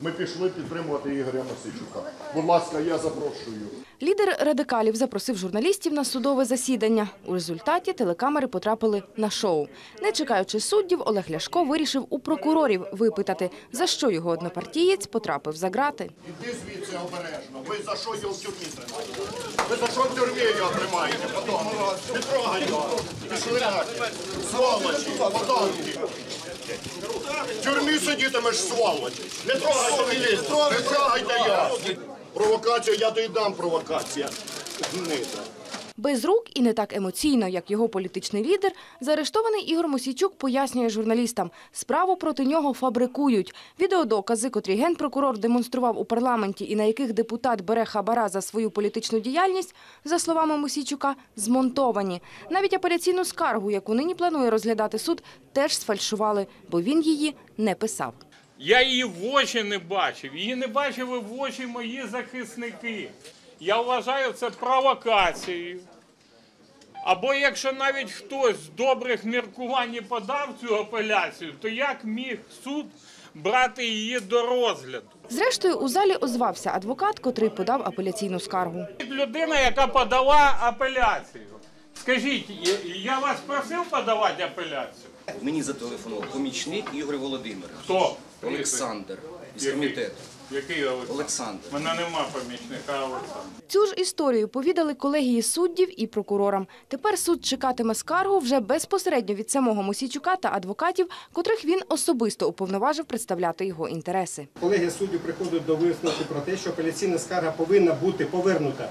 Ми пішли підтримувати Ігоря Мосичука. Будь ласка, я запрошую. Лідер радикалів запросив журналістів на судове засідання. У результаті телекамери потрапили на шоу. Не чекаючи суддів, Олег Ляшко вирішив у прокурорів випитати, за що його однопартієць потрапив за грати. Іди звідси обережно. Ви за що його в тюрмі тримаєте? Ви за що в тюрмі його тримаєте? Потім. Не трогай його. Пішли нафіг. Сволочі, подонки. Тюрмі сидітимеш, сволоч. Не трогайте її. Не трогайте я. Провокація, я то й дам провокація. Гнида. Без рук і не так емоційно, як його політичний лідер, заарештований Ігор Мосійчук пояснює журналістам, справу проти нього фабрикують. Відеодокази, котрі генпрокурор демонстрував у парламенті і на яких депутат бере хабара за свою політичну діяльність, за словами Мосійчука, змонтовані. Навіть апеляційну скаргу, яку нині планує розглядати суд, теж сфальшували, бо він її не писав. Я її в очі не бачив. Її не бачили в очі мої захисники. Я вважаю це провокацією. Або якщо навіть хтось з добрих міркувань і подав цю апеляцію, то як міг суд брати її до розгляду? Зрештою, у залі озвався адвокат, котрий подав апеляційну скаргу. Людина, яка подала апеляцію. Скажіть, я- вас просив подавати апеляцію? Мені зателефонував помічник Ігор Володимирович. Хто? Олександр із Який? комітету. Який Олександр? Олександр. Мене нема помічника Олександра. Цю ж історію повідали колегії суддів і прокурорам. Тепер суд чекатиме скаргу вже безпосередньо від самого Мосійчука та адвокатів, котрих він особисто уповноважив представляти його інтереси. Колегія суддів приходить до висновку про те, що апеляційна скарга повинна бути повернута,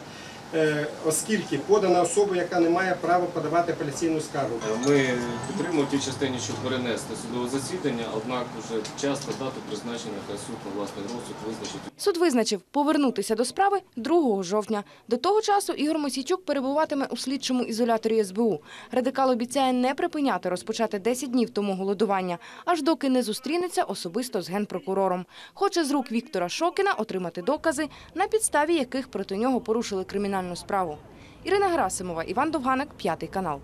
оскільки подана особа, яка не має права подавати апеляційну скаргу. Ми підтримуємо в тій частині, щоб перенести судове засідання, однак вже час та дату призначення хай суд на власний розсуд визначить. Суд визначив повернутися до справи 2 жовтня. До того часу Ігор Мосійчук перебуватиме у слідчому ізоляторі СБУ. Радикал обіцяє не припиняти розпочати 10 днів тому голодування, аж доки не зустрінеться особисто з генпрокурором. Хоче з рук Віктора Шокіна отримати докази, на підставі яких проти нього порушили кримінальну справу. Ірина Герасимова, Іван Довганик, п'ятий канал.